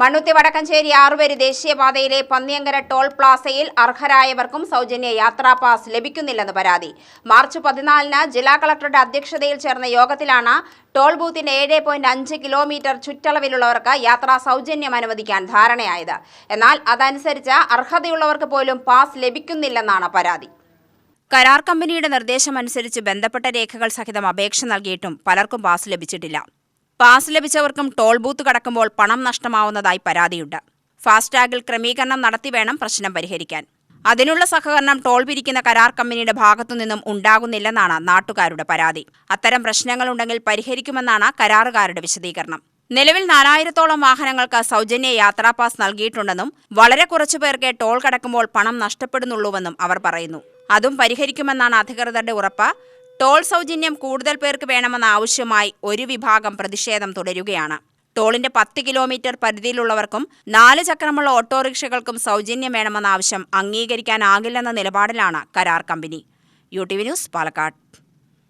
മണ്ണുത്തി വടക്കഞ്ചേരി ആറുപേര് ദേശീയപാതയിലെ പന്നിയങ്കര ടോൾ പ്ലാസയിൽ അർഹരായവർക്കും സൗജന്യ യാത്രാ പാസ് ലഭിക്കുന്നില്ലെന്ന് പരാതി. മാർച്ച് പതിനാലിന് ജില്ലാ കളക്ടറുടെ അധ്യക്ഷതയിൽ ചേർന്ന യോഗത്തിലാണ് ടോൾ ബൂത്തിന്റെ ഏഴ് പോയിന്റ് അഞ്ച് കിലോമീറ്റർ ചുറ്റളവിലുള്ളവർക്ക് യാത്രാ സൗജന്യം അനുവദിക്കാൻ ധാരണയായത്. എന്നാൽ അതനുസരിച്ച് അർഹതയുള്ളവർക്ക് പോലും പാസ് ലഭിക്കുന്നില്ലെന്നാണ് പരാതി. കരാർ കമ്പനിയുടെ നിർദ്ദേശമനുസരിച്ച് ബന്ധപ്പെട്ട രേഖകൾ സഹിതം അപേക്ഷ നൽകിയിട്ടും പലർക്കും പാസ് ലഭിച്ചിട്ടില്ല. പാസ് ലഭിച്ചവർക്കും ടോൾ ബൂത്ത് കടക്കുമ്പോൾ പണം നഷ്ടമാവുന്നതായി പരാതിയുണ്ട്. ഫാസ്ടാഗിൽ ക്രമീകരണം നടത്തി വേണം പ്രശ്നം പരിഹരിക്കാൻ. അതിനുള്ള സഹകരണം ടോൾ പിരിക്കുന്ന കരാർ കമ്പനിയുടെ ഭാഗത്തുനിന്നും ഉണ്ടാകുന്നില്ലെന്നാണ് നാട്ടുകാരുടെ പരാതി. അത്തരം പ്രശ്നങ്ങളുണ്ടെങ്കിൽ പരിഹരിക്കുമെന്നാണ് കരാറുകാരുടെ വിശദീകരണം. നിലവിൽ നാലായിരത്തോളം വാഹനങ്ങൾക്ക് സൗജന്യ യാത്രാ പാസ് നൽകിയിട്ടുണ്ടെന്നും വളരെ കുറച്ചു പേർക്ക് ടോൾ കടക്കുമ്പോൾ പണം നഷ്ടപ്പെടുന്നുള്ളൂവെന്നും അവർ പറയുന്നു. അതും പരിഹരിക്കുമെന്നാണ് അധികൃതരുടെ ഉറപ്പ്. ടോൾ സൗജന്യം കൂടുതൽ പേർക്ക് വേണമെന്ന ആവശ്യമായി ഒരു വിഭാഗം പ്രതിഷേധം തുടരുകയാണ്. ടോളിന്റെ പത്ത് കിലോമീറ്റർ പരിധിയിലുള്ളവർക്കും നാല് ചക്രമുള്ള ഓട്ടോറിക്ഷകൾക്കും സൗജന്യം വേണമെന്ന ആവശ്യം അംഗീകരിക്കാനാകില്ലെന്ന നിലപാടിലാണ് കരാർ company. U T V news Palakkad.